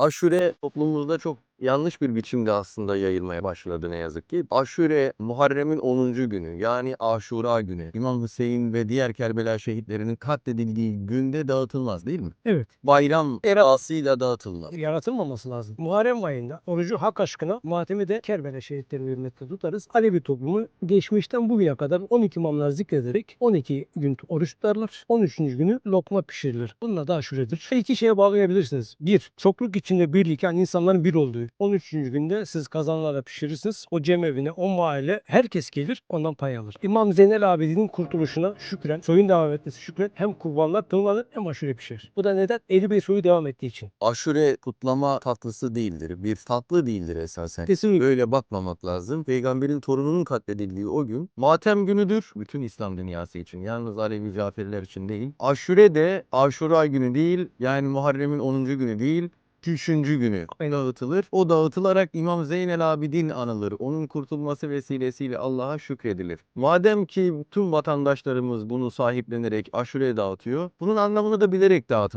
Aşure toplumumuzda çok yanlış bir biçimde aslında yayılmaya başladı ne yazık ki. Aşure Muharrem'in 10. günü yani Aşura günü. İmam Hüseyin ve diğer Kerbela şehitlerinin katledildiği günde dağıtılmaz değil mi? Evet. Bayram erasıyla dağıtılmaz. Yaratılmaması lazım. Muharrem ayında orucu hak aşkına matemi de Kerbela şehitlerini hürmetle tutarız. Alevi toplumu geçmişten bugüne kadar 12 imamlar zikrederek 12 gün oruç tutarlar. 13. günü lokma pişirilir. Bununla da aşuredir. İki şeye bağlayabilirsiniz. Bir, çokluk içinde birlik yani insanların bir olduğu. 13. günde siz kazanlarla pişirirsiniz. O cemevine, o mahalle herkes gelir ondan pay alır. İmam Zeynel Abidin'in kurtuluşuna şükren, soyun devam etmesi şükren hem kurbanlar kılınır hem aşure pişirir. Bu da neden? Eli Bey soyu devam ettiği için. Aşure kutlama tatlısı değildir. Bir tatlı değildir esasen. Kesinlikle. Öyle bakmamak lazım. Peygamberin torununun katledildiği o gün matem günüdür. Bütün İslam dünyası için. Yalnız Alevi Caferiler için değil. Aşure de Aşura günü değil. Yani Muharrem'in 10. günü değil. Üçüncü günü dağıtılır. O dağıtılarak İmam Zeynel Abidin anılır. Onun kurtulması vesilesiyle Allah'a şükredilir. Madem ki tüm vatandaşlarımız bunu sahiplenerek aşure dağıtıyor, bunun anlamını da bilerek dağıtalım.